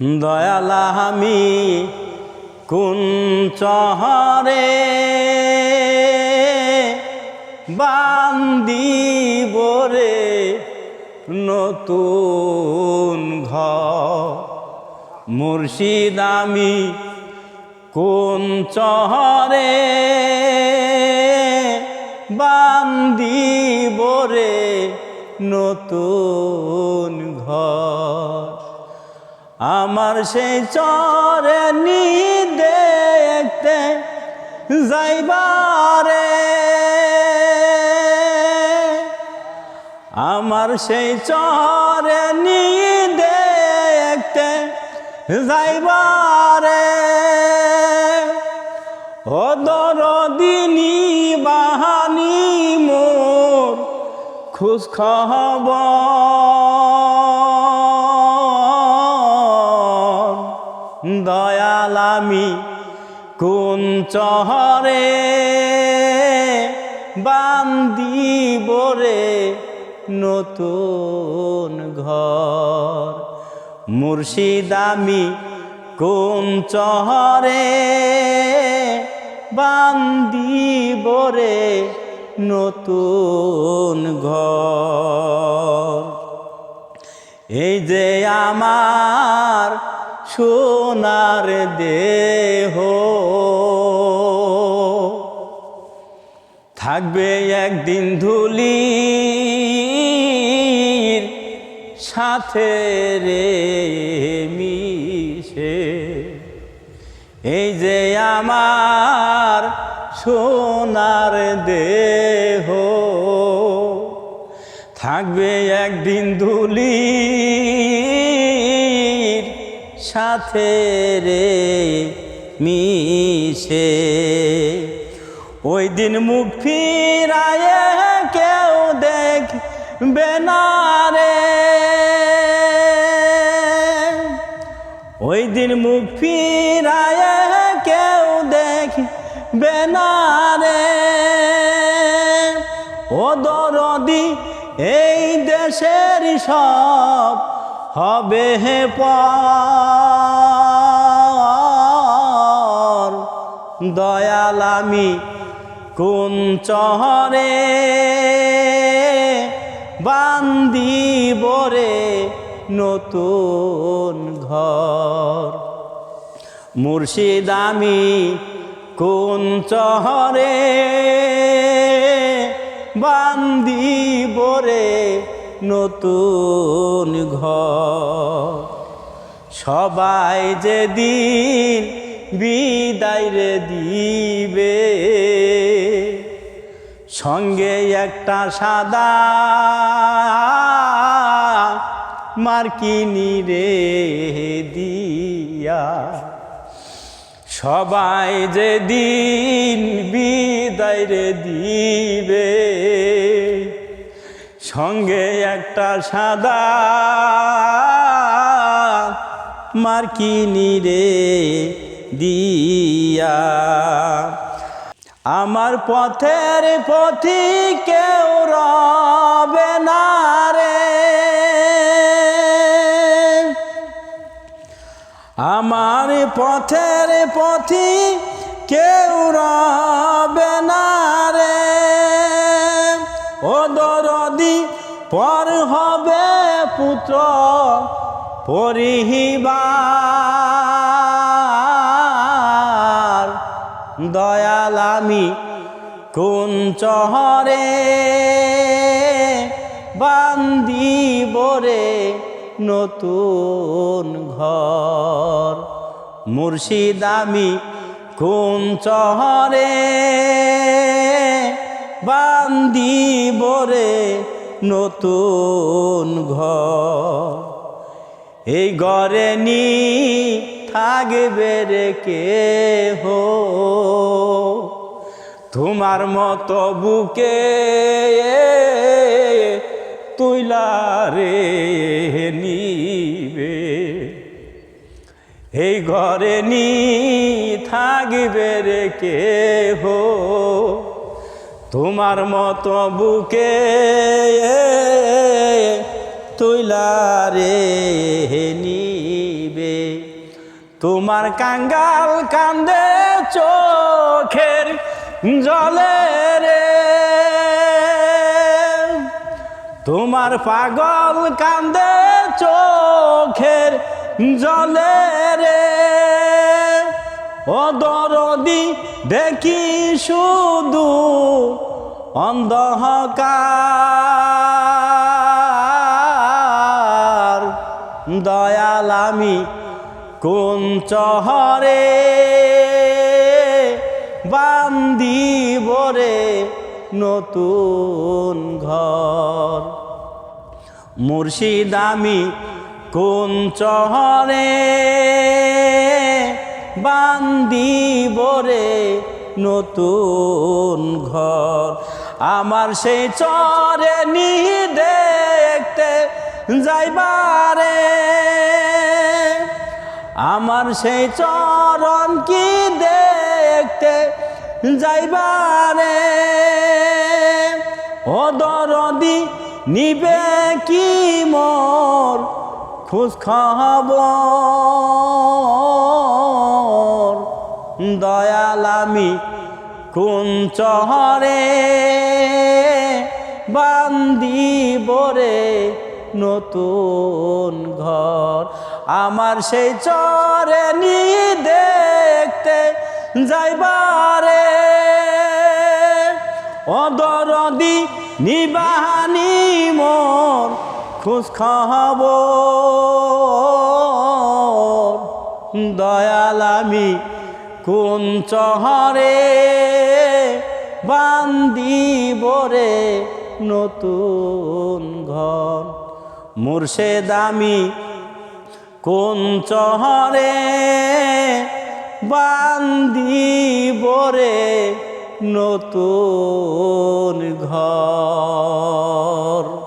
দয়ালা আমি কোন চহরে বান্দিব রে নতুন ঘর? মুর্শিদ আমি কোন চহরে বান্দিব রে নতুন আমার সেই চরে নি দেখতে যাইবারে। আমার সেই চরে নি দেখতে যাইবারে। ও দরদিনী বাহানি মোর খুশ খবর। আমি কোন চহরে বান্দিব রে নতুন ঘর? মুর্শিদ আমি কোন চহরে বান্দিব রে নতুন ঘর? এই যে আমার সোনার দেহ। থাকবে একদিন ধুলির সাথে রে মিশে। এই যে আমার সোনার দেহ। থাকবে একদিন ধুলির সাথে রে মিশে। ওই দিন মুখ ফিরায় কেউ দেখ বেনারে ওই দিন মুখ ফিরায় কেউ দেখ বেনারে ও দরদি, এই দেশের সব হবে হে পর। দয়াল আমি কোন চহরে বান্দিব রে নতুন ঘর? মুর্শিদ আমি কোন চহরে বান্দিব রে নতুন ঘর। সবাই যেদিন বিদায় রে দিবে, সঙ্গে একটা সাদা মার্কিনি রে দিয়া। সবাই যেদিন বিদায় রে দিবে সঙ্গে একটা সাদা মার্কিনি রে দিয়া। আমার পথের পথি কেউ রবে না রে। আমার পথের পথি কেউ পর হবে পুত্র পরিহিবার। দয়াল আমি কোন চহরে বান্দিব রে নতুন ঘর? মুর্শিদ আমি কোন চহরে বান্দিব রে নতুন ঘর। এই ঘরে নি থাকবে রে কে হো তোমার মতো বুকে তুইলা রে নিবে। এই ঘরে নি থাকবে রে কে হো তোমার মতো বুকে তুইলা রে নিবে। তোমার কাঙ্গাল কান্দে চোখের জলে রে। তোমার পাগল কান্দে চোখের জলে রে। ও দরদি, দেখি শুধু অন্ধকার। দয়াল আমি কোন চহরে বান্দিব রে নতুন ঘর? মুর্শিদ আমি কোন চহরে বান্দিব রে নতুন ঘর। আমার সেই চরে নি দেখতে যাইবারে। আমার সেই চরণ কি দেখতে যাইবারে। ও দরদি, নিবে কি মোর খোঁজ খবর? দয়াল আমি কোন চহরে বান্দিব রে নতুন ঘর? আমার সেই চরে নি দেখতে যাইবারে। অদরদি নিবাহানি মোর খোঁজ খবর। দয়াল আমি কোন চহরে বান্দিব রে নতুন ঘর? মুর্শেদ আমি কোন চহরে বান্দিব রে নতুন ঘর?